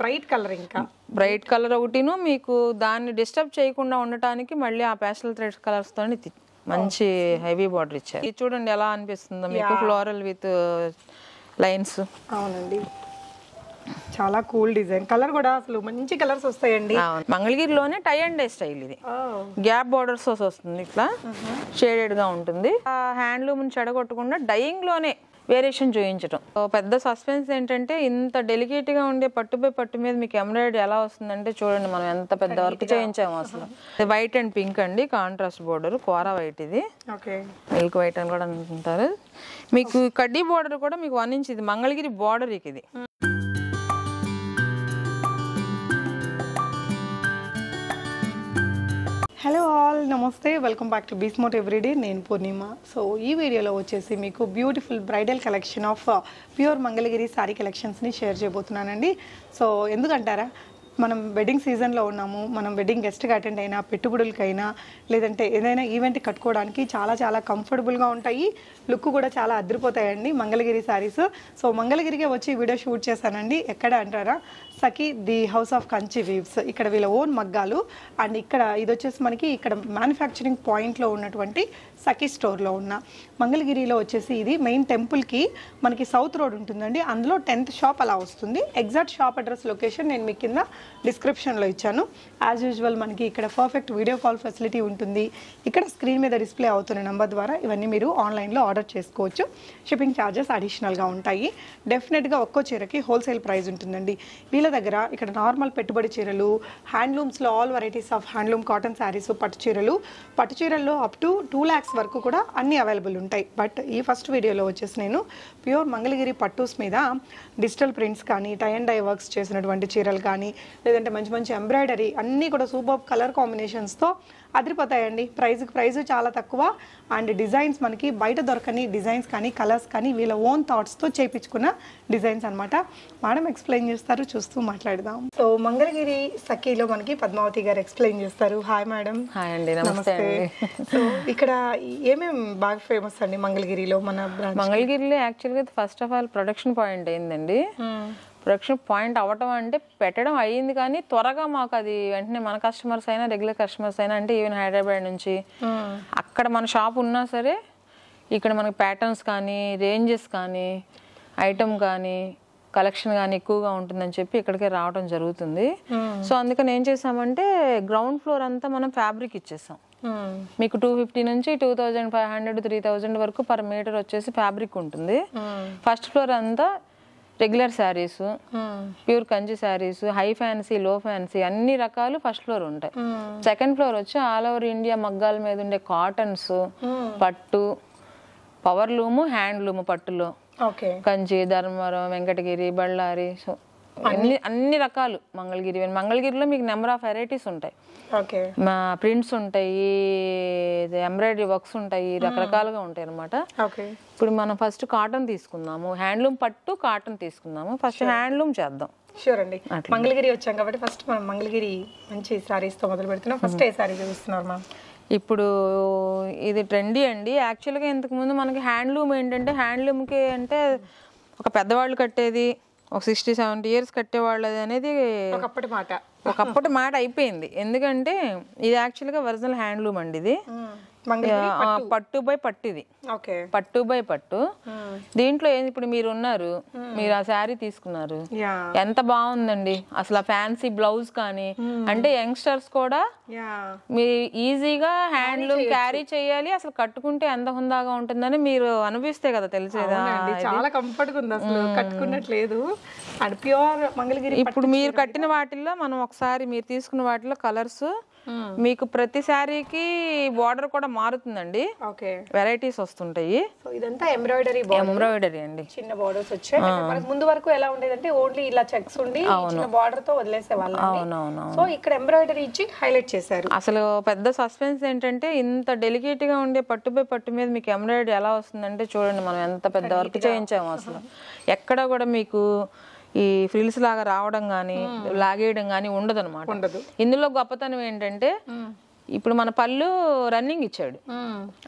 Bright colour ఇంకా. Bright colour ఒకటిను మీకు దాన్ని డిస్టర్బ్ చేయకుండా ఉండటానికి మళ్ళీ ఆ పేస్టల్ థ్రెడ్ కలర్స్ తోని తి- మంచి హెవీ బార్డర్ ఇచ్చారు. ఇది చూడండి ఎలా అనిపిస్తుందో మీకు ఫ్లోరల్ విత్ లైన్స్ అవునండి. చాలా కూల్ డిజైన్. కలర్ కూడా అసలు మంచి కలర్స్ వస్తాయండి. మంగళగిరిలోనే టై అండ్ డే స్టైల్ ఇది. గ్యాప్ బార్డర్స్ వస్తుంది ఇట్లా. షేడెడ్గా ఉంటుంది. ఆ హ్యాండ్లూమ్ చెడగొట్టకుండా డైయింగ్లోనే వేరియేషన్ చూపించడం పెద్ద సస్పెన్స్ ఏంటంటే ఇంత డెలికేట్గా ఉండే పట్టు బై పట్టు మీద మీకు ఎంబ్రాయిడరీ ఎలా వస్తుందంటే చూడండి మనం ఎంత పెద్ద వర్క్ చేయించాము అసలు. వైట్ అండ్ పింక్ అండి కాంట్రాస్ట్ బోర్డర్ కోరా వైట్ ఇది. మిల్క్ వైట్ అని కూడా అంటారు. మీకు కడ్డీ బోర్డర్ కూడా మీకు వన్ ఇంచ్ ఇది మంగళగిరి బోర్డర్ ఇది. హలో ఆల్ నమస్తే. వెల్కమ్ బ్యాక్ టు బీస్మోట్ ఎవ్రీడే నేను పూర్ణిమ. సో ఈ వీడియోలో వచ్చేసి మీకు beautiful bridal collection of pure Mangalagiri sari కలెక్షన్స్ని share చేయబోతున్నానండి. సో ఎందుకంటారా? మనం వెడ్డింగ్ సీజన్లో ఉన్నాము. మనం వెడ్డింగ్ గెస్ట్గా అటెండ్ అయినా పెట్టుబడులకైనా లేదంటే ఏదైనా ఈవెంట్ కట్టుకోవడానికి చాలా చాలా కంఫర్టబుల్గా ఉంటాయి. లుక్ కూడా చాలా అదిరిపోతాయండి మంగళగిరి శారీస్ సో మంగళగిరికే వచ్చి వీడియో షూట్ చేశానండి. ఎక్కడ అంటారా? Sakhi the house of Kanchi weaves ఇక్కడ వీళ్ళ ఓన్ మగ్గాలు. అండ్ ఇక్కడ ఇది వచ్చేసి మనకి ఇక్కడ మ్యానుఫ్యాక్చరింగ్ పాయింట్లో ఉన్నటువంటి సఖీ స్టోర్లో ఉన్న. మంగళగిరిలో వచ్చేసి ఇది మెయిన్ టెంపుల్కి మనకి సౌత్ రోడ్ ఉంటుందండి. అందులో టెన్త్ షాప్ అలా వస్తుంది. ఎగ్జాక్ట్ షాప్ అడ్రస్ లొకేషన్ నేను మీ కింద డిస్క్రిప్షన్లో ఇచ్చాను. యాజ్ యూజువల్ మనకి ఇక్కడ పర్ఫెక్ట్ వీడియో కాల్ ఫెసిలిటీ ఉంటుంది. ఇక్కడ స్క్రీన్ మీద డిస్ప్లే అవుతున్న నెంబర్ ద్వారా ఇవన్నీ మీరు ఆన్లైన్లో ఆర్డర్ చేసుకోవచ్చు. షిప్పింగ్ ఛార్జెస్ అడిషనల్గా ఉంటాయి. డెఫినెట్గా ఒక్కో చీరకి హోల్సేల్ ప్రైస్ ఉంటుందండి. వీళ్ళ దగ్గర ఇక్కడ నార్మల్ పెట్టుబడి చీరలు హ్యాండ్లూమ్స్లో all varieties of handloom cotton saris పట్టు చీరలు. పట్టు చీరల్లో అప్ టు టూ ల్యాక్స్ వరకు కూడా అన్ని అవైలబుల్ ఉంటాయి. బట్ ఈ ఫస్ట్ వీడియోలో వచ్చేసి నేను ప్యూర్ మంగళగిరి పట్టూస్ మీద డిజిటల్ ప్రింట్స్ కానీ టై అండ్ డై వర్క్స్ చేసినటువంటి చీరలు కానీ లేదంటే మంచి మంచి ఎంబ్రాయిడరీ అన్నీ కూడా సూపర్ కలర్ కాంబినేషన్స్తో అదిరిపోతాయండి. ప్రైస్కి ప్రైస్ చాలా తక్కువ. అండ్ డిజైన్స్ మనకి బయట దొరకని డిజైన్స్ కానీ కలర్స్ కానీ వీళ్ళ ఓన్ థాట్స్తో చేపించుకున్న డిజైన్స్ అన్నమాట. మేడం ఎక్స్ప్లెయిన్ చేస్తారు చూస్తూ మాట్లాడదాం. సో మంగళగిరి సఖీలో మనకి పద్మావతి గారు ఎక్స్ప్లెయిన్ చేస్తారు. హాయ్ మేడం హాయ్ అండి నమస్తే సో ఇక్కడ ఏమేం బాగా ఫేమస్ అండి మంగళగిరిలో మన మంగళగిరిలో యాక్చువల్గా first of all production point అయిందండి ప్రొడక్షన్ పాయింట్ అవ్వటం అంటే పెట్టడం అయ్యింది కానీ త్వరగా మాకు అది వెంటనే మన కస్టమర్స్ అయినా రెగ్యులర్ కస్టమర్స్ అయినా అంటే ఈవెన్ హైదరాబాద్ నుంచి అక్కడ మన షాప్ ఉన్నా సరే ఇక్కడ మనకి ప్యాటర్న్స్ కానీ రేంజెస్ కానీ ఐటమ్ కానీ కలెక్షన్ కానీ ఎక్కువగా ఉంటుందని చెప్పి ఇక్కడికే రావడం జరుగుతుంది. సో అందుకని ఏం చేసామంటే గ్రౌండ్ ఫ్లోర్ అంతా మనం ఫ్యాబ్రిక్ ఇచ్చేసాం. మీకు టూ ఫిఫ్టీ నుంచి two thousand five hundred three thousand వరకు పర్ మీటర్ వచ్చేసి ఫ్యాబ్రిక్ ఉంటుంది. ఫస్ట్ ఫ్లోర్ అంతా regular saris pure Kanchi saris high fancy low fancy అన్ని రకాలు ఫస్ట్ ఫ్లోర్ ఉంటాయి. సెకండ్ ఫ్లోర్ వచ్చి ఆల్ ఓవర్ ఇండియా మగ్గాల మీద ఉండే కాటన్స్ పట్టు పవర్ లూము హ్యాండ్ లూము పట్టులో. కంచి ధర్మవరం వెంకటగిరి బళ్ళారి సో అన్ని అన్ని రకాలు మంగళగిరి మంగళగిరిలో మీకు నెంబర్ ఆఫ్ వెరైటీస్ ఉంటాయి. ఓకే. మా ప్రింట్స్ ఉంటాయి ఎంబ్రాయిడరీ వర్క్స్ ఉంటాయి రకరకాలుగా ఉంటాయి అనమాట ఇప్పుడు మనం ఫస్ట్ కాటన్ తీసుకుందాము. హ్యాండ్లూమ్ పట్టు కాటన్ తీసుకుందాము. ఫస్ట్ హ్యాండ్లూమ్ చేద్దాం. షూర్ అండి. మంగళగిరి వచ్చాం కాబట్టి ఫస్ట్ మనం మంగళగిరి మంచి sarees తో మొదలు పెడుతున్నాం. ఫస్ట్ ఏ సారీ చూపిస్తున్నారు మ్యామ్ ఇప్పుడు ఇది ట్రెండీ అండి. యాక్చువల్గా ఇంతకుముందు మనకి హ్యాండ్లూమ్ ఏంటంటే హ్యాండ్లూమ్కి అంటే ఒక పెద్దవాళ్ళు కట్టేది ఒక సిక్స్టీ సెవెంటీ ఇయర్స్ కట్టేవాళ్ళది అనేది ఒకప్పటి మాట. ఒకప్పటి మాట అయిపోయింది. ఎందుకంటే ఇది యాక్చువల్గా ఒరిజినల్ హ్యాండ్లూమ్ అండి ఇది. పట్టు. బై పట్టు ఇది పట్టు బై పట్టు. దీంట్లో ఏంది ఇప్పుడు మీరు ఉన్నారు? మీరు ఆ శారీ తీసుకున్నారు. ఎంత బాగుందండి. అసలు ఆ ఫ్యాన్సీ బ్లౌజ్ కానీ అంటే యంగ్స్టర్స్ కూడా మీరు ఈజీగా హ్యాండ్లూమ్ క్యారీ చేయాలి అసలు కట్టుకుంటే ఎంత హుందాగా ఉంటుందని మీరు అనిపిస్తే కదా తెలిసేదా చాలా కంఫర్ట్ ఉంది అసలు కట్టుకున్నట్లేదు. అండ్ ప్యూర్ మంగళగిరి ఇప్పుడు మీరు కట్టిన వాటిల్లో మనం ఒకసారి మీరు తీసుకున్న వాటిలో కలర్స్ మీకు ప్రతి శారీకి బార్డర్ కూడా మారుతుందండి. ఓకే. వెరైటీస్ వస్తుంటాయి. సో ఇదంతా ఎంబ్రాయిడరీ ఎంబ్రాయిడరీ అండి. చిన్న బార్డర్స్ వచ్చాయి మనకు ముందు వరకు ఎలా ఉండేదంటే ఓన్లీ ఇలా చెక్స్ ఉండి చిన్న బార్డర్తో వదిలేసే వాళ్ళం అవునవును సో ఇక్కడ ఎంబ్రాయిడరీ ఇచ్చి హైలైట్ చేశారు. అసలు పెద్ద సస్పెన్స్ ఏంటంటే ఇంత డెలికేట్గా ఉండే పట్టుపై పట్టు మీద మీకు ఎంబ్రాయిడరీ ఎలా వస్తుందంటే చూడండి మనం ఎంత పెద్ద వర్క్ చేయించాము అసలు. ఎక్కడ కూడా మీకు ఈ ఫ్రిల్స్ లాగా రావడం కానీ లాగేయడం కానీ ఉండదు ఉండదు. ఇందులో గొప్పతనం ఏంటంటే ఇప్పుడు మన పళ్ళు రన్నింగ్ ఇచ్చాడు.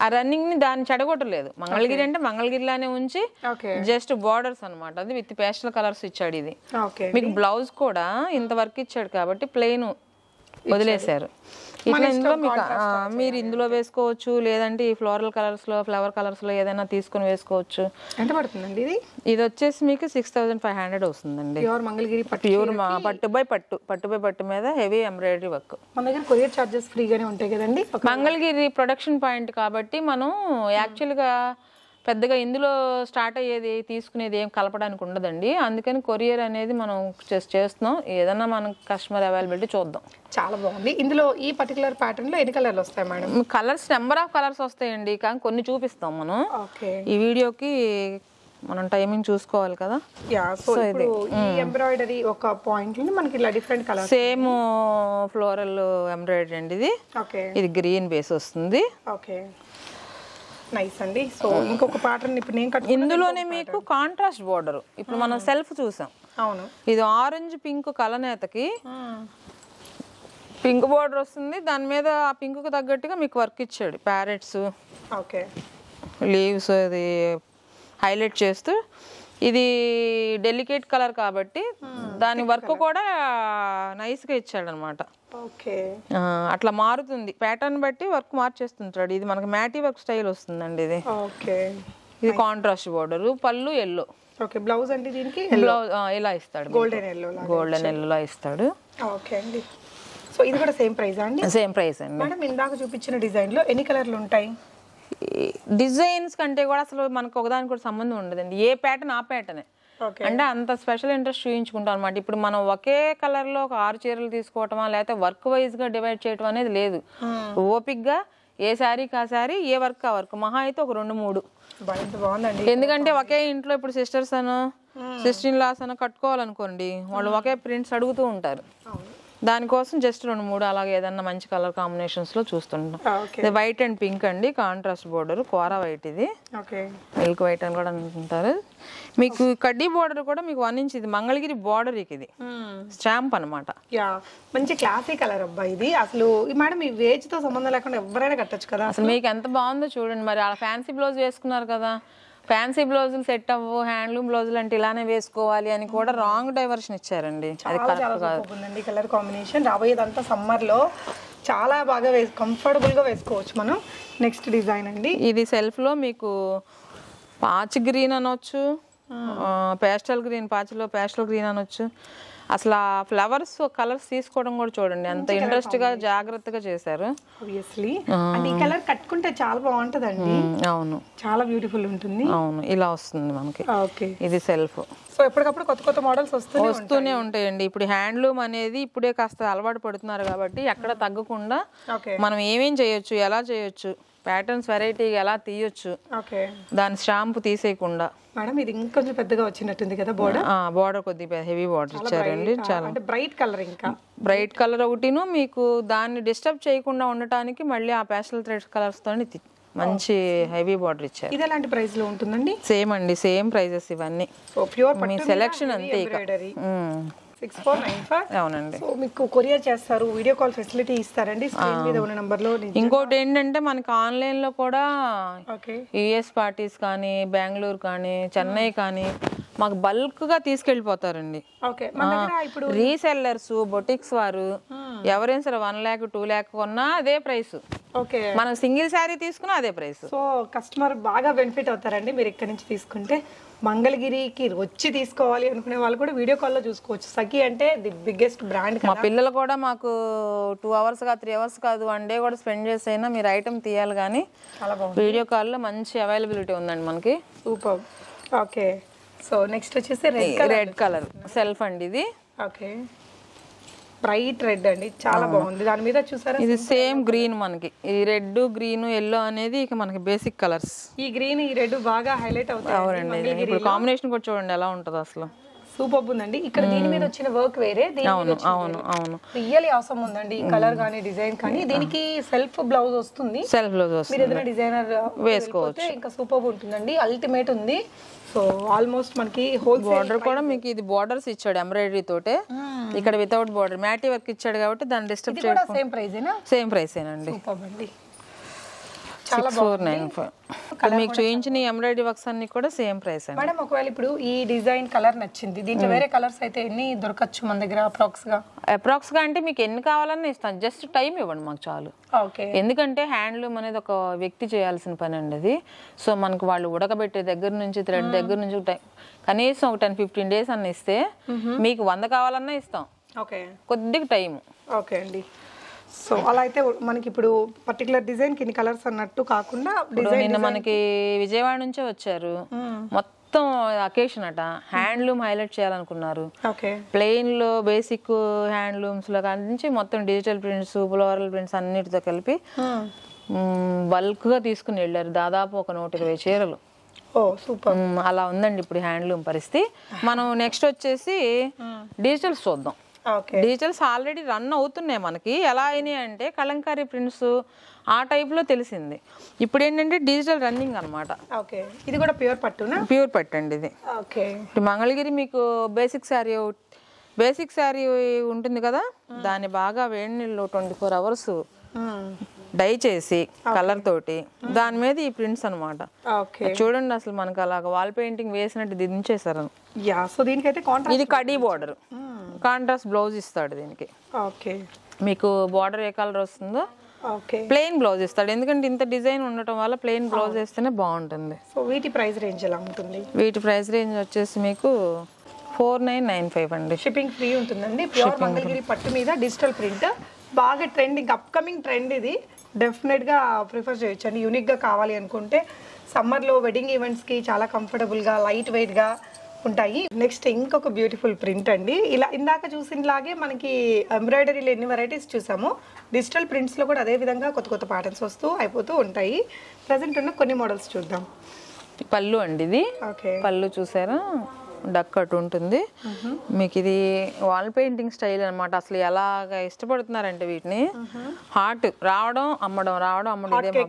ఆ రన్నింగ్ని దాన్ని చెడగొట్టలేదు. మంగళగిరి అంటే మంగళగిరిలానే ఉంచి జస్ట్ బార్డర్స్ అన్నమాట. అది విత్ పేస్టల్ కలర్స్ ఇచ్చాడు ఇది. మీకు బ్లౌజ్ కూడా ఇంత వర్క్ ఇచ్చాడు కాబట్టి ప్లెయిన్ వదిలేశారు. ఇట్లా ఇందులో మీకు మీరు ఇందులో వేసుకోవచ్చు లేదంటే ఈ ఫ్లోరల్ కలర్స్లో ఫ్లవర్ కలర్స్లో ఏదైనా తీసుకొని వేసుకోవచ్చు. ఎంత పడుతుందండి ఇది? ఇది వచ్చేసి మీకు సిక్స్ థౌసండ్ ఫైవ్ హండ్రెడ్ వస్తుందండి. ప్యూర్ మంగళగిరి పట్టు ప్యూర్ మా పట్టు బై పట్టు పట్టు బై పట్టు మీద హెవీ ఎంబ్రాయిడరీ వర్క్ మన దగ్గర కొరియర్ చార్జెస్ ఫ్రీగానే ఉంటాయి కదండి? మంగళగిరి ప్రొడక్షన్ పాయింట్ కాబట్టి మనం యాక్చువల్గా పెద్దగా ఇందులో స్టార్ట్ అయ్యేది తీసుకునేది ఏం కలపడానికి ఉండదండి. అందుకని కొరియర్ అనేది మనం చేస్- చేస్తున్నాం. ఏదన్నా మనకు కస్టమర్ అవైలబిలిటీ చూద్దాం. చాలా బాగుంది. ఇందులో ఈ పర్టికులర్ ప్యాటర్న్లో ఎన్ని కలర్లు వస్తాయి madam? Colours number of colours వస్తాయండి. కానీ కొన్ని చూపిస్తాం మనం. ఈ వీడియోకి మనం టైమింగ్ చూసుకోవాలి కదా. సో ఈ ఎంబ్రాయిడరీ ఒక పాయింట్ మనకి ఇలా different colours same floral embroidery అండి ఇది. ఇది గ్రీన్ బేస్ వస్తుంది. ఓకే. నైస్ అండి. సో ఇంకొక ప్యాటర్న్ ఇప్పుడు నేను కట్ ఇందులోనే మీకు కాంట్రాస్ట్ బోర్డర్ ఇప్పుడు మనం సెల్ఫ్ చూసాం. అవును. ఇది ఆరెంజ్ పింక్ కలనేతకి పింక్ బోర్డర్ వస్తుంది. దాని మీద ఆ పింక్కి తగ్గట్టుగా మీకు వర్క్ ఇచ్చాడు. ప్యారెట్స్ ఓకే లీవ్స్ అది హైలైట్ చేస్తూ ఇది డెలికేట్ కలర్ కాబట్టి దాని వర్క్ కూడా నైస్గా ఇచ్చాడు అనమాట ఓకే అట్లా మారుతుంది. ప్యాటర్న్ బట్టి వర్క్ మార్చేస్తుంటాడు ఇది మనకి మ్యాటీ వర్క్ స్టైల్ వస్తుందండి ఇది. ఓకే ఇది కాంట్రాస్ట్ బోర్డర్ పళ్ళు ఎల్లో ఓకే బ్లౌజ్ అంటే దీనికి బ్లౌజ్ ఇలా ఇస్తాడు గోల్డెన్ ఎల్లో గోల్డెన్ ఎల్లోలా ఇస్తాడు. ఓకే అండి. సో ఇది కూడా సేమ్ ప్రైస్ అండి? సేమ్ ప్రైస్ అండి. మేడం ఇందాక చూపించిన డిజైన్లో ఎన్ని కలర్లు ఉంటాయి? డిజైన్స్ కంటే కూడా అసలు మనకు ఒకదానికి కూడా సంబంధం ఉండదండి. ఏ ప్యాటర్న్ ఆ ప్యాటర్నే అంటే అంత స్పెషల్ ఇంట్రెస్ట్ చూపించుకుంటాం అనమాట ఇప్పుడు మనం ఒకే కలర్లో ఒక ఆరు చీరలు తీసుకోవటమా లేకపోతే వర్క్ వైజ్గా డివైడ్ చేయటం అనేది లేదు. ఓపిక్గా ఏ శారీకి ఆ శారీ ఏ వర్క్ ఆ వర్క్ మహా అయితే ఒక రెండు మూడు. ఎందుకంటే ఒకే ఇంట్లో ఇప్పుడు సిస్టర్స్ అను సిస్టర్ ఇన్ లాస్ అను కట్టుకోవాలనుకోండి వాళ్ళు ఒకే ప్రింట్స్ అడుగుతూ ఉంటారు. దానికోసం జస్ట్ రెండు మూడు అలాగే ఏదన్నా మంచి కలర్ కాంబినేషన్స్లో చూస్తుంటాం ఇది వైట్ అండ్ పింక్ అండి కాంట్రాస్ట్ బోర్డర్ కోరా వైట్ ఇది. మిల్క్ వైట్ అని కూడా అంటుంటారు. మీకు కడ్డీ బోర్డర్ కూడా మీకు వన్ ఇంచ్ ఇది మంగళగిరి బోర్డర్ ఇది. స్టాంప్ అన్నమాట. యా. మంచి క్లాసీ కలర్ అబ్బా ఇది. అసలు మేడం ఈ వేజ్తో సంబంధం లేకుండా ఎవరైనా కట్టొచ్చు కదా. అసలు మీకు ఎంత బాగుందో చూడండి మరి అలా ఫ్యాన్సీ బ్లౌజ్ వేసుకున్నారు కదా. ఫ్యాన్సీ బ్లౌజులు సెట్ అవ్వు హ్యాండ్లూమ్ బ్లౌజులు అంటే ఇలానే వేసుకోవాలి అని కూడా రాంగ్ డైవర్షన్ ఇచ్చారండి. అది కలర్ కాంబినేషన్. రాబోయేదంతా సమ్మర్లో చాలా బాగా వేసు కంఫర్టబుల్గా వేసుకోవచ్చు మనం. నెక్స్ట్ డిజైన్ అండి. ఇది సెల్ఫ్లో మీకు పాచ్ గ్రీన్ అనొచ్చు పేస్టల్ గ్రీన్ పాచిలో పేస్టల్ గ్రీన్ అనొచ్చు. అసలు ఆ ఫ్లవర్స్ కలర్స్ తీసుకోవడం కూడా చూడండి. ఎంత ఇంట్రెస్ట్గా జాగ్రత్తగా చేశారు. ఈ కలర్ కట్టుకుంటే చాలా బాగుంటదండి. అవును. చాలా బ్యూటిఫుల్ ఉంటుంది. అవును ఇలా వస్తుంది మనకి. ఓకే ఇది సెల్ఫ్. సో ఎప్పటికప్పుడు కొత్త కొత్త మోడల్స్ వస్తూనే వస్తూనే ఉంటాయండి. ఇప్పుడు హ్యాండ్లూమ్ అనేది ఇప్పుడే కాస్త అలవాటు పడుతున్నారు కాబట్టి ఎక్కడ తగ్గకుండా మనం ఏమేం చేయొచ్చు ఎలా చేయొచ్చు ప్యాటర్న్స్ వెరైటీగా ఎలా తీయొచ్చు? దాని స్టాంప్ తీసేయకుండా. మేడం ఇది ఇంకొంచెం పెద్దగా వచ్చినట్టుంది కదా బోర్డర్ బార్డర్ కొద్దిగా హెవీ బార్డర్ ఇచ్చారండి చాలా. బ్రైట్ కలర్ ఇంకా. బ్రైట్ కలర్ ఒకటిను మీకు దాన్ని డిస్టర్బ్ చేయకుండా ఉండటానికి మళ్ళీ ఆ ప్యాస్టల్ థ్రెడ్ కలర్స్ తోని తి- మంచి హెవీ బార్డర్ ఇచ్చారు. ఇది ఎలాంటి ప్రైస్లో ఉంటుందండి? సేమ్ అండి సేమ్ ప్రైజెస్ ఇవన్నీ. మీ సెలెక్షన్ అంతే సిక్స్ ఫోర్ నైన్ ఫైవ్ అవునండి. సో మీకు కొరియర్ చేస్తారు వీడియో కాల్ ఫెసిలిటీ ఇస్తారండి స్క్రీన్ మీద ఉన్న నంబర్లో ఇంకోటి ఏంటంటే మనకి ఆన్లైన్లో కూడా ఓకే యుఎస్ పార్టీస్ కానీ బెంగళూరు కానీ చెన్నై కానీ మాకు బల్క్గా తీసుకెళ్ళిపోతారండి రీసెల్లర్స్ బొటిక్స్ వారు ఎవరైనా సరే వన్ ల్యాక్ టూ ల్యాక్ కొన్నా అదే ప్రైస్. ఓకే. మనం సింగిల్ శారీ తీసుకున్నా అదే ప్రైస్. సో కస్టమర్ బాగా బెనిఫిట్ అవుతారండి మీరు ఇక్కడ నుంచి తీసుకుంటే. మంగళగిరికి వచ్చి తీసుకోవాలి అనుకునే వాళ్ళు కూడా వీడియో కాల్లో చూసుకోవచ్చు. సఖి అంటే ది బిగ్గెస్ట్ బ్రాండ్ మా పిల్లలు కూడా మాకు టూ అవర్స్ కా త్రీ అవర్స్ కాదు వన్ డే కూడా స్పెండ్ చేసైనా మీరు ఐటమ్ తీయాలి కానీ వీడియో కాల్లో మంచి అవైలబిలిటీ ఉందండి మనకి. సూపర్. ఓకే. సో నెక్స్ట్ వచ్చేసి రెడ్ రెడ్ కలర్ సెల్ఫ్ అండి ఇది. ఓకే బ్రైట్ రెడ్ అండి. చాలా బాగుంది. దాని మీద చూసారా? ఇది సేమ్ గ్రీన్ మనకి. ఈ రెడ్ గ్రీన్ ఎల్లో అనేది ఇక మనకి బేసిక్ కలర్స్ ఈ గ్రీన్ ఈ రెడ్ బాగా హైలైట్ అవుతాయి అవునండి. ఇప్పుడు కాంబినేషన్ కూడా చూడండి ఎలా ఉంటుందో అసలు. సూపర్ ఉందండి. ఇక్కడ దీని మీద వచ్చిన వర్క్ వేరే. దీని అవును అవును అవును. రియల్లీ అవసరం ఉందండి. ఈ కలర్ కానీ డిజైన్ కానీ. దీనికి సెల్ఫ్ బ్లౌజ్ వస్తుంది. సెల్ఫ్ మీరు వస్తుంది. ఏదైనా డిజైనర్ వేసుకోవచ్చు. ఇంకా సూపర్ ఉంటుందండి. అల్టిమేట్ ఉంది. సో ఆల్మోస్ట్ మనకి హోల్సేల్ బార్డర్ కూడా మీకు ఇది బార్డర్స్ ఇచ్చాడు ఎంబ్రాయిడరీ తోటే. ఇక్కడ వితౌట్ బార్డర్ మ్యాటీ వర్క్ ఇచ్చాడు కాబట్టి దాన్ని డిస్టర్బ్ కూడా సేమ్ ప్రైజేనా సేమ్ అండి. చాలా సిక్స్ ఫోర్ నైన్ ఫైవ్ మీకు చూపించిన ఎంబ్రాయిడరీ వర్క్స్ అన్ని కూడా సేమ్ ప్రైస్ అండి. మేడం ఒకవేళ ఇప్పుడు ఈ డిజైన్ కలర్ నచ్చింది దీంట్లో వేరే కలర్స్ అయితే ఎన్ని దొరకచ్చు మన దగ్గర అప్రాక్స్గా అప్రాక్స్గా అంటే మీకు ఎన్ని కావాలన్నా ఇస్తాను జస్ట్ టైం ఇవ్వండి మాకు చాలు. ఓకే. ఎందుకంటే హ్యాండ్లూమ్ అనేది ఒక వ్యక్తి చేయాల్సిన పని అండి అది. సో మనకు వాళ్ళు ఉడకబెట్టే దగ్గర నుంచి థ్రెడ్ దగ్గర నుంచి టైం కనీసం ఒక టెన్ ఫిఫ్టీన్ డేస్ అన్న ఇస్తే మీకు వంద కావాలన్నా ఇస్తాం. ఓకే. కొద్దిగా టైం ఓకే అండి. సో అలా అయితే మనకి ఇప్పుడు పర్టికులర్ డిజైన్కి కలర్స్ అన్నట్టు కాకుండా నిన్న మనకి విజయవాడ నుంచే వచ్చారు. మొత్తం అకేషన్ అట. హ్యాండ్లూమ్ హైలైట్ చేయాలనుకున్నారు. ఓకే ప్లెయిన్లో బేసిక్ హ్యాండ్లూమ్స్లో నుంచి మొత్తం డిజిటల్ ప్రింట్స్ ఫ్లోరల్ ప్రింట్స్ అన్నిటితో కలిపి బల్క్గా తీసుకుని వెళ్ళారు. దాదాపు ఒక నూట ఇరవై చీరలు. సూపర్. అలా ఉందండి ఇప్పుడు హ్యాండ్లూమ్ పరిస్థితి. మనం నెక్స్ట్ వచ్చేసి డిజిటల్స్ చూద్దాం. ఓకే డిజిటల్స్ ఆల్రెడీ రన్ అవుతున్నాయి మనకి. ఎలా అయినాయి అంటే కలంకారీ ప్రింట్స్ ఆ టైప్లో తెలిసింది. ఇప్పుడు ఏంటంటే డిజిటల్ రన్నింగ్ అన్నమాట. ఓకే. ఇది కూడా ప్యూర్ పట్టునా? ప్యూర్ పట్టండి ఇది. ఓకే. ఇప్పుడు మంగళగిరి మీకు బేసిక్ శారీ బేసిక్ శారీ ఉంటుంది కదా? దాన్ని బాగా వేడి నీళ్ళు ట్వంటీ ఫోర్ అవర్స్ డై చేసి కలర్ తోటి దాని మీద ఈ ప్రింట్స్ అన్నమాట. ఓకే. చూడండి అసలు మనకు అలాగ వాల్ పెయింటింగ్ వేసినట్టు సో దీనికైతే కాంట్రాక్ట్ ఇది కడీ బార్డర్ కాంట్రాస్ట్ బ్లౌజ్ ఇస్తాడు దీనికి. ఓకే. మీకు బార్డర్ ఏ కలర్ వస్తుందో ఓకే. ప్లెయిన్ బ్లౌజ్ ఇస్తాడు. ఎందుకంటే ఇంత డిజైన్ ఉండటం వల్ల ప్లెయిన్ బ్లౌజ్ వేస్తేనే బాగుంటుంది. సో వీటి ప్రైస్ రేంజ్ ఎలా ఉంటుంది? వీటి ప్రైస్ రేంజ్ వచ్చేసి మీకు ఫోర్ నైన్ నైన్ ఫైవ్ అండి. షిప్పింగ్ ఫ్రీ ఉంటుందండి. ప్యూర్ మంగళగిరి పట్టు మీద డిజిటల్ ప్రింట్. బాగా ట్రెండ్ ఇంకా అప్కమింగ్ ట్రెండ్ ఇది. డెఫినెట్గా ప్రిఫర్ చేయొచ్చు. అండి యూనిక్గా కావాలి అనుకుంటే సమ్మర్లో వెడ్డింగ్ ఈవెంట్స్కి చాలా కంఫర్టబుల్గా లైట్ వెయిట్గా ఉంటాయి. నెక్స్ట్ ఇంకొక బ్యూటిఫుల్ ప్రింట్ అండి. ఇలా ఇందాక చూసినలాగే మనకి ఎంబ్రాయిడరీలో ఎన్ని వెరైటీస్ చూసామో. డిజిటల్ ప్రింట్స్లో కూడా అదే విధంగా కొత్త కొత్త ప్యాటర్న్స్ వస్తూ అయిపోతూ ఉంటాయి. ప్రజెంట్ ఉన్న కొన్ని మోడల్స్ చూద్దాం. పళ్ళు అండి ఇది. ఓకే పళ్ళు చూసారా? డక్ అటు ఉంటుంది. మీకు ఇది వాల్ పెయింటింగ్ స్టైల్ అన్నమాట. అసలు ఎలాగ ఇష్టపడుతున్నారంటే వీటిని హార్ట్ రావడం అమ్మడం రావడం అమ్మడం ఇదే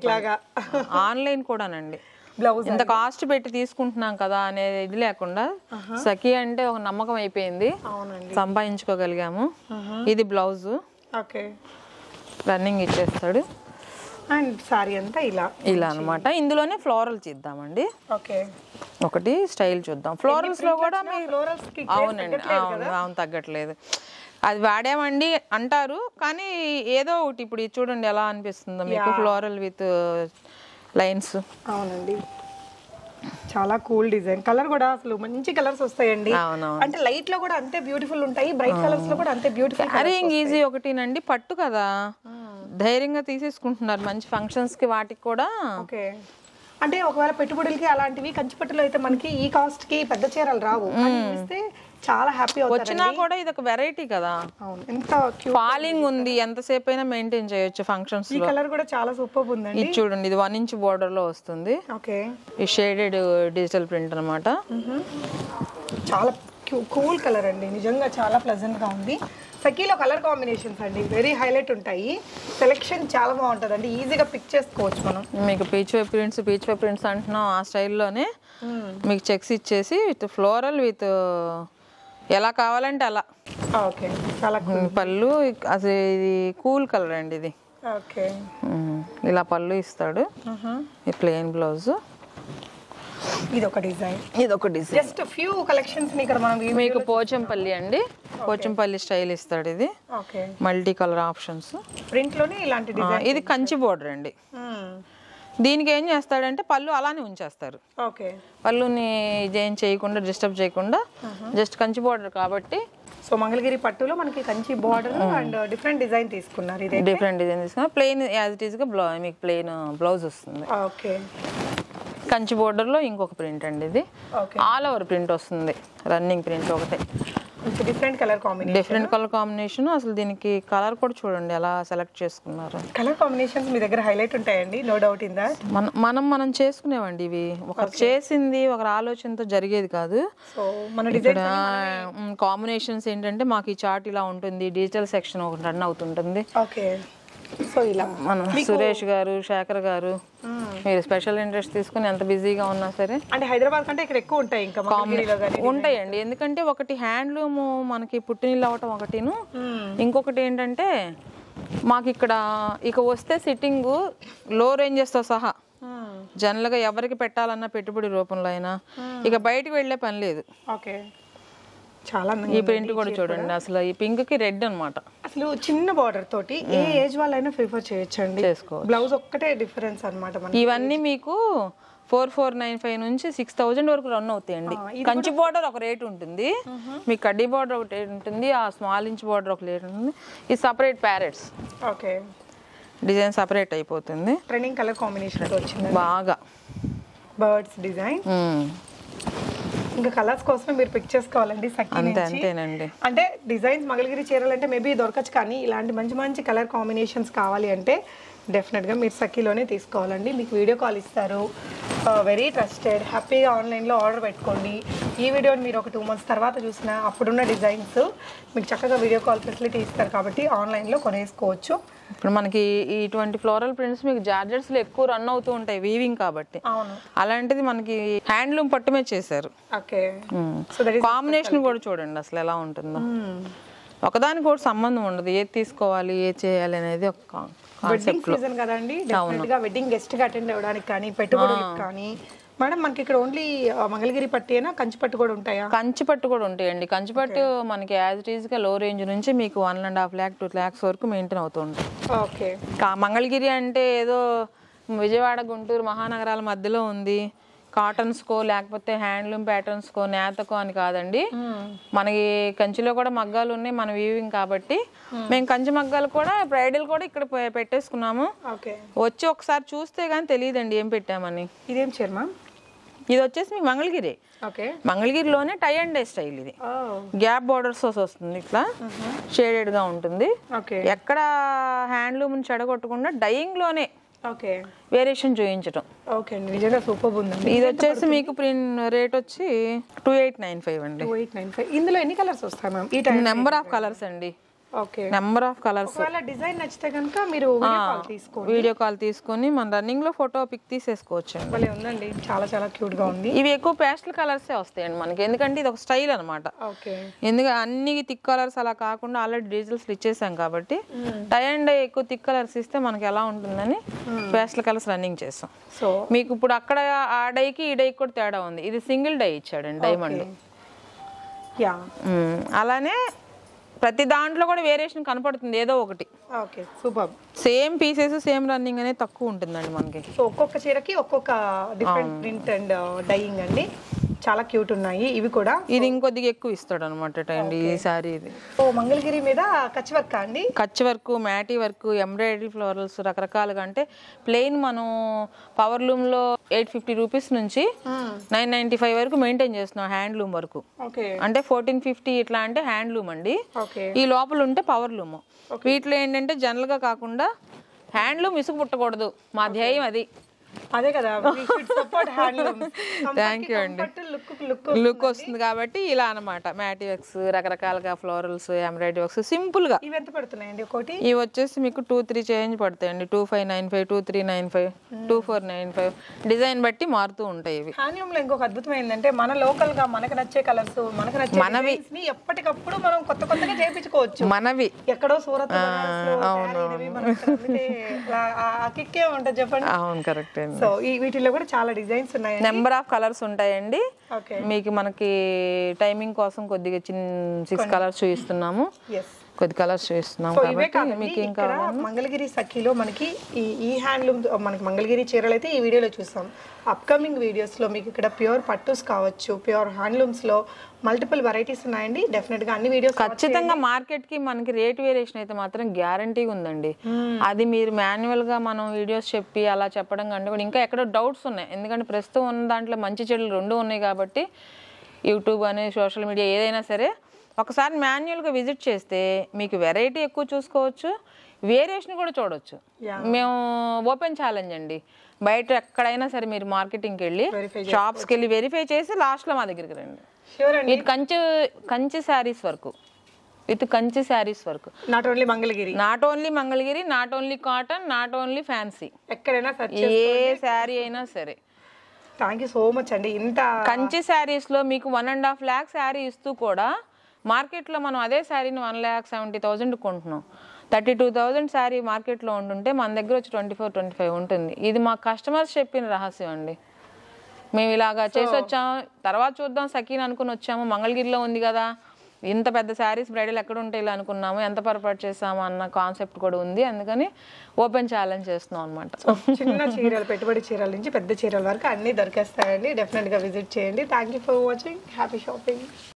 ఆన్లైన్ కూడానండి. బ్లౌజ్ ఇంత కాస్ట్ పెట్టి తీసుకుంటున్నాం కదా అనే ఇది లేకుండా సఖి అంటే ఒక నమ్మకం అయిపోయింది. సంపాదించుకోగలిగాము. ఇది బ్లౌజ్ ఓకే. రన్నింగ్ ఇచ్చేస్తాడు. అండ్ సారీ అంతా ఇలా. ఇలా అన్నమాట. ఇందులోనే ఫ్లోరల్ చేద్దామండి. ఓకే. ఒకటి స్టైల్ చూద్దాం. ఫ్లోరల్స్లో కూడా అవునండి అవును అవును తగ్గట్లేదు. అది వాడామండి అంటారు కానీ ఏదో ఒకటి ఇప్పుడు చూడండి ఎలా అనిపిస్తుందో మీకు ఫ్లోరల్ విత్ లైన్స్ అవునండి. చాలా కూల్ డిజైన్. కలర్ కూడా అసలు మంచి కలర్స్ వస్తాయండి. అంటే లైట్లో కూడా అంతే బ్యూటిఫుల్ ఉంటాయి బ్రైట్ కలర్స్లో కూడా అంతే బ్యూటిఫుల్ అరే ఈజీ ఒకటినండి పట్టు కదా? ధైర్యంగా తీసేసుకుంటున్నారు మంచి ఫంక్షన్స్కి వాటికి కూడా. ఓకే. అంటే ఒకవేళ పెట్టుబడులకి అలాంటివి కంచిపట్టులో అయితే మనకి ఈ కాస్ట్కి పెద్ద చీరలు రావు. ఇస్తే చాలా హ్యాపీ వచ్చినా కూడా ఇది ఒక వెరైటీ కదా ఎంత ఫాలింగ్ ఉంది. ఎంతసేపు అయినా మెయింటైన్ చేయొచ్చు ఫంక్షన్స్ ఈ కలర్ కూడా చాలా సూపర్ ఉందండి. ఇది చూడండి ఇది వన్ ఇంచ్ బోర్డర్లో వస్తుంది. ఓకే. ఈ షేడెడ్ డిజిటల్ ప్రింట్ అన్నమాట. చాలా కూల్ కలర్ అండి. నిజంగా చాలా ప్లెజెంట్గా ఉంది. సఖీలో కలర్ కాంబినేషన్స్ అండి వెరీ హైలైట్ ఉంటాయి. సెలెక్షన్ చాలా బాగుంటుంది అండి ఈజీగా పిక్ చేసుకోవచ్చు మనం. మీకు peach way prints peach way prints అంటున్నాం ఆ స్టైల్లోనే. మీకు చెక్స్ ఇచ్చేసి విత్ ఫ్లోరల్ విత్ ఎలా కావాలంటే అలా. ఓకే చాలా పళ్ళు అసలు ఇది కూల్ కలర్ అండి ఇది. ఓకే ఉమ్, ఇలా పళ్ళు ఇస్తాడు. ఈ ప్లెయిన్ బ్లౌజ్ ఇది ఒక డిజైన్. ఇది ఒక డిజైన్. జస్ట్ ఫ్యూ కలెక్షన్స్ ఇక్కడ మనం మీకు పోచంపల్లి అండి. పోచంపల్లి స్టైల్ ఇస్తాడు ఇది. ఓకే. Multi colour options. ప్రింట్లోనే ఇలాంటి డిజైన్ ఇది కంచి బోర్డర్ అండి. దీనికి ఏం చేస్తాడంటే పళ్ళు అలానే ఉంచేస్తారు. ఓకే. పళ్ళుని ఇదేం చేయకుండా డిస్టర్బ్ చేయకుండా జస్ట్ కంచి బోర్డర్ కాబట్టి సో మంగళగిరి పట్టులో మనకి Kanchi border and different design తీసుకున్నారు ఇదే డిఫరెంట్ డిజైన్ తీసుకుని ప్లెయిన్ యాజ్ ఇట్ ఈస్గా బ్లౌ మీకు ప్లెయిన్ బ్లౌజ్ వస్తుంది. ఓకే. కంచి బోర్డర్లో ఇంకొక ప్రింట్ అండి ఇది. ఆల్ ఓవర్ ప్రింట్ వస్తుంది. రన్నింగ్ ప్రింట్ ఒకటే. Different colour combination different colour combination అసలు దీనికి కలర్ కూడా చూడండి ఎలా సెలెక్ట్ చేసుకున్నారు. కలర్ కాంబినేషన్స్ మీ దగ్గర హైలైట్ ఉంటాయండి? నో డౌట్ ఇన్ దట్ మనం మనం మనం చేసుకునేవండి ఇవి. ఒకరు చేసింది ఒకరి ఆలోచనతో జరిగేది కాదు. కాంబినేషన్స్ ఏంటంటే మాకు ఈ చార్ట్ ఇలా ఉంటుంది. డిజిటల్ సెక్షన్ ఒకటి రన్ అవుతుంటుంది. ఓకే సో ఇలా. మన సురేష్ గారు శేఖర్ గారు. మీరు స్పెషల్ ఇంట్రెస్ట్ తీసుకుని ఎంత బిజీగా ఉన్నా సరే అంటే హైదరాబాద్ కంటే ఇక్కడ ఎక్కువ ఉంటాయి ఇంకా ఉంటాయండి. ఎందుకంటే ఒకటి హ్యాండ్లూమ్ మనకి పుట్టినీళ్ళు అవటం ఒకటిను. ఇంకొకటి ఏంటంటే మాకు ఇక్కడ ఇక వస్తే సిట్టింగ్లో రేంజెస్తో సహా జనరల్గా ఎవరికి పెట్టాలన్నా పెట్టుబడి రూపంలో అయినా ఇక బయటికి వెళ్ళే పని లేదు. ఓకే. చాలా ఈ. ప్రింట్ కూడా చూడండి అసలు ఈ పింక్కి రెడ్ అన్నమాట. అసలు చిన్న బార్డర్ తోటి ఏ ఏజ్ వాళ్ళైనా ప్రిఫర్ చేయొచ్చండి. చేసుకోవచ్చు. బ్లౌజ్ ఒక్కటే డిఫరెన్స్ అన్నమాట మనకి. ఇవన్నీ మీకు ఫోర్ ఫోర్ నైన్ ఫైవ్ నుంచి సిక్స్ థౌజండ్ వరకు రన్ అవుతాయండి. కంచి బార్డర్ ఒక రేట్ ఉంటుంది. మీ కడ్డీ బార్డర్ ఒక రేట్ ఉంటుంది ఆ స్మాల్ ఇంచ్ బార్డర్ ఒక రేట్ ఉంటుంది. ఈ separate parrots okay. Design separate అయిపోతుంది. ట్రెండింగ్ కలర్ కాంబినేషన్ వచ్చింది బాగా. Birds design. ఇంకా కలర్స్ కోసమే మీరు పిక్ చేసుకోవాలండి అంతే అంతేనండి. అంటే డిజైన్స్ మంగళగిరి చీరలు అంటే మేబీ దొరకచ్చు కానీ ఇలాంటి మంచి మంచి కలర్ కాంబినేషన్స్ కావాలి అంటే డెఫినెట్గా మీరు సఖీలోనే తీసుకోవాలండి. మీకు వీడియో కాల్ ఇస్తారు. వెరీ ట్రస్టెడ్ హ్యాపీగా ఆన్లైన్లో ఆర్డర్ పెట్టుకోండి. ఈ వీడియోని మీరు ఒక టూ మంత్స్ తర్వాత చూసిన అప్పుడున్న డిజైన్స్ మీకు చక్కగా వీడియో కాల్ ఫెసిలిటీ ఇస్తారు కాబట్టి ఆన్లైన్లో కొనేసుకోవచ్చు. ఇప్పుడు మనకి ఇటువంటి ఫ్లోరల్ ప్రింట్స్ మీకు జార్జెట్స్లో ఎక్కువ రన్ అవుతూ ఉంటాయి వీవింగ్ కాబట్టి. అవును. అలాంటిది మనకి హ్యాండ్లూమ్ పట్టుమే చేశారు. ఓకే. కాంబినేషన్ కూడా చూడండి అసలు ఎలా ఉంటుందో. ఒకదానికి కూడా సంబంధం ఉండదు. ఏది తీసుకోవాలి ఏది చేయాలి అనేది ఒక వెడ్డింగ్ సీజన్ కదండి. డెఫినెట్గా వెడ్డింగ్ గెస్ట్గా అటెండ్ అవ్వడానికి కానీ పెట్టుబడులకు కానీ మేడం మనకి ఇక్కడ ఓన్లీ మంగళగిరి పట్టి అయినా కంచి పట్టు కూడా ఉంటాయా? కంచి పట్టు కూడా ఉంటాయండి. కంచి పట్టు మనకి యాజ్ ఇట్ ఈస్గా లో రేంజ్ నుంచి మీకు one and half lakh two lakhs వరకు మెయింటైన్ అవుతూ ఉంటాయి. ఓకే మంగళగిరి అంటే ఏదో విజయవాడ గుంటూరు మహానగరాల మధ్యలో ఉంది. కాటన్స్కో లేకపోతే హ్యాండ్లూమ్ ప్యాటర్న్స్కో నేతకో అని కాదండి. మనకి కంచిలో కూడా మగ్గాలు ఉన్నాయి మన వీవింగ్ కాబట్టి. మేము కంచి మగ్గాలు కూడా బ్రైడల్ కూడా ఇక్కడ పెట్టేసుకున్నాము. వచ్చి ఒకసారి చూస్తే కానీ తెలియదండి ఏం పెట్టామని. ఇదేం చర్మ ఇది వచ్చేసి మీకు మంగళగిరి. ఓకే. మంగళగిరిలోనే టై అండ్ డే స్టైల్ ఇది. గ్యాప్ బార్డర్స్ వస్తుంది ఇట్లా. షేడెడ్గా ఉంటుంది. ఓకే. ఎక్కడ హ్యాండ్లూమ్ చెడగొట్టకుండా డైయింగ్లోనే ఓకే. వేరియేషన్ చూపించటం ఓకే అండి. నిజంగా సూపర్ ఉందండి ఇది వచ్చేసి మీకు ప్రింట్ రేట్ వచ్చి టూ ఎయిట్ నైన్ ఫైవ్ అండి. Two eight nine five. ఇందులో ఎన్ని కలర్స్ వస్తాయి మ్యామ్? ఈ టైం నెంబర్ ఆఫ్ కలర్స్ అండి. నెంబర్ ఆఫ్ కలర్స్ డిజైన్ నచ్చితే కనుక మీరు వీడియో కాల్ తీసుకోండి. వీడియో కాల్ తీసుకొని మన రన్నింగ్లో ఫోటో పిక్ తీసేసుకోవచ్చు అండి ఉందండి. చాలా చాలా క్యూట్గా ఉంది. ఇవి ఎక్కువ పేస్టల్ కలర్సే వస్తాయండి మనకి. ఎందుకంటే ఇది ఒక స్టైల్ అనమాట ఓకే ఎందుకంటే అన్ని థిక్ కలర్స్ అలా కాకుండా ఆల్రెడీ డీజిల్స్ ఇచ్చేసాం కాబట్టి టై అండ్ డై ఎక్కువ థిక్ కలర్స్ ఇస్తే మనకి ఎలా ఉంటుందని పేస్టల్ కలర్స్ రన్నింగ్ చేసాం. సో మీకు ఇప్పుడు అక్కడ ఆ డైకి ఈ డైకి కూడా తేడా ఉంది. ఇది సింగిల్ డై ఇచ్చాడండి డైమండ్ యా అలానే ప్రతి దాంట్లో కూడా వేరియేషన్ కనపడుతుంది. ఏదో ఒకటి. Okay super same pieces same running అనేది తక్కువ ఉంటుందండి మనకి. సో ఒక్కొక్క చీరకి ఒక్కొక్క డిఫరెంట్ ప్రింట్ అండ్ డైయింగ్ అండి. చాలా క్యూట్ ఉన్నాయి. ఇవి కూడా. ఇది ఇంకొద్దిగా ఎక్కువ ఇస్తాడు అనమాట అండి ఈ సారీ ఇది. ఓ మంగళగిరి మీద కచ్ వర్క్ అండి? కచ్ వర్క్ మ్యాటీ వర్క్ ఎంబ్రాయిడరీ ఫ్లోరల్స్ రకరకాలుగా అంటే ప్లెయిన్ మనం పవర్ లూమ్లో ఎయిట్ ఫిఫ్టీ రూపీస్ నుంచి నైన్ నైంటీ ఫైవ్ వరకు మెయింటైన్ చేస్తున్నాం హ్యాండ్లూమ్ వరకు. ఓకే అంటే ఫోర్టీన్ ఫిఫ్టీ ఇట్లా అంటే హ్యాండ్లూమ్ అండి. ఓకే ఈ లోపల ఉంటే పవర్ లూమ్. వీటిలో ఏంటంటే జనరల్గా కాకుండా హ్యాండ్లూమ్ ఇసుకు పుట్టకూడదు. మా ధ్యేయం అది. అదే కదా సపోర్ట్ Thank you అండి. లుక్ వస్తుంది కాబట్టి ఇలా అనమాట మ్యాటీ వర్క్స్ రకరకాలుగా ఫ్లోరల్స్ ఎంబ్రాయిడరీ వర్క్స్ సింపుల్గా ఇవి ఎంత పడుతున్నాయండి ఒకటి? ఇవి వచ్చేసి మీకు టూ త్రీ చేంజ్ పడతాయండి. Two five nine five two three nine five two four nine five design బట్టి మారుతూ ఉంటాయి ఇవి. హ్యాండ్లూమ్లో ఇంకొక అద్భుతం ఏంటంటే మన లోకల్గా మనకు నచ్చే కలర్స్ మనకు నచ్చే మనవి. ఎప్పటికప్పుడు మనం కొత్త కొత్తగా చేయించుకోవచ్చు. మనవి. ఎక్కడో సూరత్ కిక్కే ఉంటుంది చెప్పండి. అవును కరెక్ట్ సో ఈ వీటిలో కూడా చాలా డిజైన్స్ ఉన్నాయండి. నెంబర్ ఆఫ్ కలర్స్ ఉంటాయండి. మీకు మనకి టైమింగ్ కోసం కొద్దిగా చిన్న సిక్స్ కలర్స్ చూపిస్తున్నాము. కొద్ది కలర్స్ కాబట్టి కాదండి మీకు ఏం ఇక్కడ మంగళగిరి సఖీలో మనకి ఈ ఈ హ్యాండ్లూమ్ మనకి మంగళగిరి చీరలు అయితే ఈ వీడియోలో చూసాం అప్కమింగ్ వీడియోస్లో మీకు ఇక్కడ ప్యూర్ పట్టుస్ కావచ్చు ప్యూర్ హ్యాండ్లూమ్స్లో మల్టిపుల్ వెరైటీస్ ఉన్నాయండి. డెఫినెట్గా అన్ని వీడియోస్ ఖచ్చితంగా మార్కెట్కి మనకి రేట్ వేరియేషన్ అయితే మాత్రం గ్యారంటీగా ఉందండి. అది మీరు మాన్యువల్గా మనం వీడియోస్ చెప్పి అలా చెప్పడం కంటే కూడా ఇంకా ఎక్కడో డౌట్స్ ఉన్నాయి. ఎందుకంటే ప్రస్తుతం ఉన్న దాంట్లో మంచి చెడులు రెండు ఉన్నాయి కాబట్టి యూట్యూబ్ అనే సోషల్ మీడియా ఏదైనా సరే ఒకసారి మాన్యువల్గా విజిట్ చేస్తే మీకు వెరైటీ ఎక్కువ చూసుకోవచ్చు వేరియేషన్ కూడా చూడొచ్చు. మేము ఓపెన్ ఛాలెంజ్ అండి. బయట ఎక్కడైనా సరే మీరు మార్కెటింగ్కి వెళ్ళి షాప్స్కి వెళ్ళి వెరిఫై చేసి లాస్ట్లో మా దగ్గరికి రండి. ఇది కంచి కంచి శారీస్ వరకు. With Kanchi saris work. Not only Mangalagiri. Not only Mangalagiri not only cotton not only fancy ఎక్కడైనా ఏ శారీ అయినా సరే. థ్యాంక్ యూ సో మచ్ అండి. ఇంత కంచి శారీస్లో మీకు one and half lakh sari ఇస్తూ కూడా మార్కెట్లో మనం అదే శారీని వన్ ల్యాక్ సెవెంటీ థౌజండ్ కొంటున్నాం. థర్టీ టూ థౌజండ్ శారీ మార్కెట్లో ఉంటుంటే మన దగ్గర వచ్చి ట్వంటీ ఫోర్ ట్వంటీ ఫైవ్ ఉంటుంది. ఇది మా కస్టమర్స్ చెప్పిన రహస్యం అండి. మేము ఇలాగా చేసి వచ్చాము తర్వాత చూద్దాం. సకీన్ అనుకుని వచ్చాము. మంగళగిరిలో ఉంది కదా. ఇంత పెద్ద శారీస్ బ్రైడల్ ఎక్కడ ఉంటాయి ఇలా అనుకున్నాము. ఎంత పొరపాటు చేసాము అన్న కాన్సెప్ట్ కూడా ఉంది. అందుకని ఓపెన్ ఛాలెంజ్ చేస్తున్నాం అనమాట చిన్న చీరలు పెట్టుబడి చీరల నుంచి పెద్ద చీరల వరకు అన్ని దొరికేస్తాయండి. డెఫినెట్గా విజిట్ చేయండి. Thank you for watching happy shopping